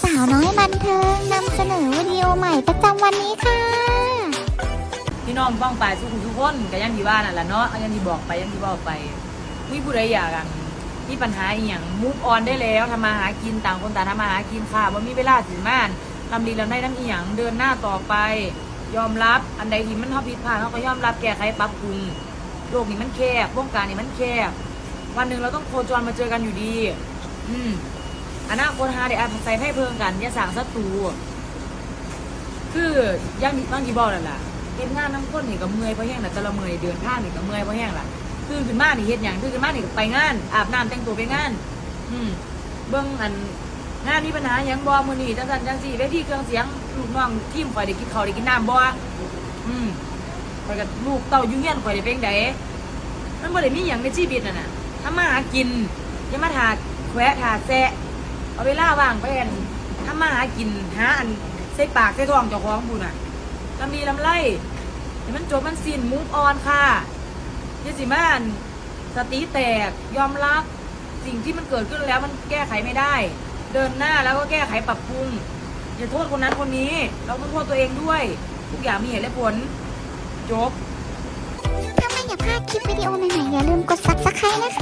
สาวน้อยบันเทิงนำเสนอวิดีโอใหม่ประจำวันนี้ค่ะ พี่น้องป้องปลายทุกคนทุกคนก็อยังที่ว่านั่นแหละเนาะอยังที่บอกไปยังที่บอกไปมีผู้ใดอยากกันมีปัญหาอีหยังมุกออนได้แล้วทำมาหากินต่างคนต่างทำมาหากินค่ะว่ามีเวลาถึงม่านทำดีแล้วได้น้ำอีหยังเดินหน้าต่อไป ยอมรับอันใดที่มันเท่าผิดพลาดเขาก็ยอมรับแก้ไขปรับปรุงโลกนี้มันแคบวงการนี้มันแคบวันหนึ่งเราต้องโคจรมาเจอกันอยู่ดี อืม อนาคตหาเดี๋ยวอาจใส่ให้เพิ่งกันอย่าสั่งศัตรูคือยังบางทีบอกนั่นแหละเฮ็ดงานน้ำข้นนี่ก็เมื่อยเพราะแห้งแหละแต่ละเมื่อยเดินทางนี่ก็เมื่อยเพราะแห้งล่ะคือขึ้นมานี่เฮ็ดหยังคือขึ้นมานี่ก็ไปงาน อาบน้ำแต่งตัวไปงาน อืมเบิ่งอันงานมีปัญหายังบ่มื้อนี้จังซั่นจังซี่เวทีเครื่องเสียงลูกน้องทีมข่อยได้กินข้าวได้กินน้ำบ่อืมข่อยก็ลูกเต้าอยู่เฮียนข่อยได้เป็นไดมันบ่ได้มีหยังในชีวิตนั่นน่ะทำมาหากินอย่ามาถาแขวะถาแซะ เอาเวลาว่างไปอันทำมาหากินหาอันใส่ปากใส่ท้องเจ้าของพูนน่ะลำดีลำไรเห็นมันจบมันสิ้นมูฟออนค่ะยายสิมานสติแตกยอมรับสิ่งที่มันเกิดขึ้นแล้วมันแก้ไขไม่ได้ เดินหน้าแล้วก็แก้ไขปรับปรุงอย่าโทษคนนั้นคนนี้ เราต้องโทษตัวเองด้วย ทุกอย่างมีเหตุและผลจบถ้าไม่อยากพลาดคลิปวิดีโอใหม่ๆอย่าลืมกด subscribe นะคะ